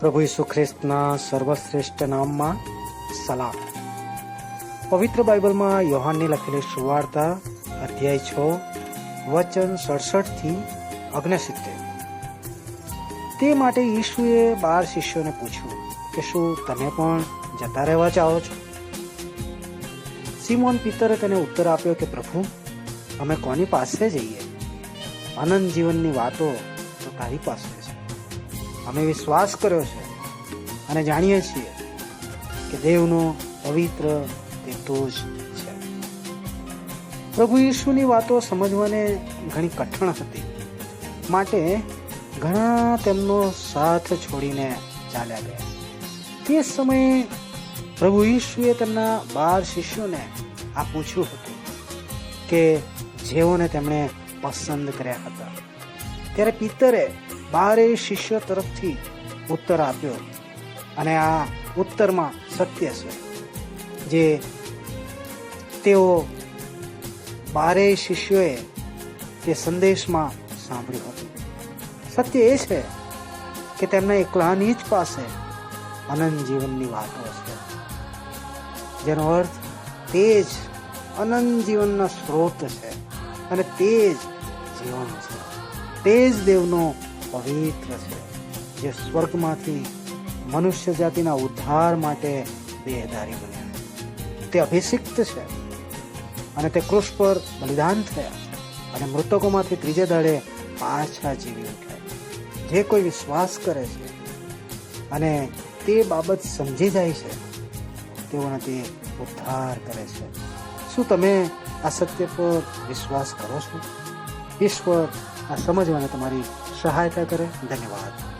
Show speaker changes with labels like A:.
A: પ્રભુ ઈસુ ખ્રિસ્તના સર્વશ્રેષ્ઠ નામમાં સલામ. પવિત્ર બાઇબલમાં યોહાનની લખેલી સુવાર્તા અધ્યાય છ, વચન સડસઠથી ઓગણસિત્તેર તે માટે ઈશુએ બાર શિષ્યોને પૂછ્યું કે, શું તમે પણ જતા રહેવા ચાહો છો? સિમોન પિતરે તેને ઉત્તર આપ્યો કે, પ્રભુ, અમે કોની પાસે જઈએ? આનંદ જીવનની વાતો તો તારી પાસે. અમે વિશ્વાસ કર્યો છે અને જાણીએ છીએ કે દેવનો પવિત્ર જ છે. પ્રભુ ઈશ્વરની વાતો સમજવાને ઘણી કઠણ હતી. માટે ઘણા તેમનો સાથ છોડીને ચાલ્યા ગયા. તે સમયે પ્રભુ ઈશ્વરે તેમના બાર શિષ્યોને આ પૂછ્યું હતું કે જેઓને તેમણે પસંદ કર્યા હતા. ત્યારે પિતરે બારે શિષ્યો તરફથી ઉત્તર આપ્યો અને આ ઉત્તરમાં સત્ય છે, જે તેઓ બારેય શિષ્યોએ તે સંદેશમાં સાંભળ્યું હતું. સત્ય એ છે કે તેમના એકલાની જ પાસે અનંત જીવનની વાતો છે, જેનો અર્થ તે જ અનંત જીવનના સ્ત્રોત છે અને તે જ જીવન છે. તે જ દેવનો પવિત્ર છે. જે સ્વર્ગમાંથી મનુષ્ય જાતિના ઉદ્ધાર માટે દેહધારી બન્યા. તે અભિષિક્ત છે અને તે કૃષ પર બલિદાન થયા અને મૃતકોમાંથી ત્રીજે દળે પાછા જીવી ઉઠ્યા. જે કોઈ વિશ્વાસ કરે છે અને તે બાબત સમજી જાય છે, તેઓને તે ઉદ્ધાર કરે છે. શું તમે આ સત્ય પર વિશ્વાસ કરો છો? ઈશ્વર આ સમજવાને તમારી સહાયતા કરે. ધન્યવાદ.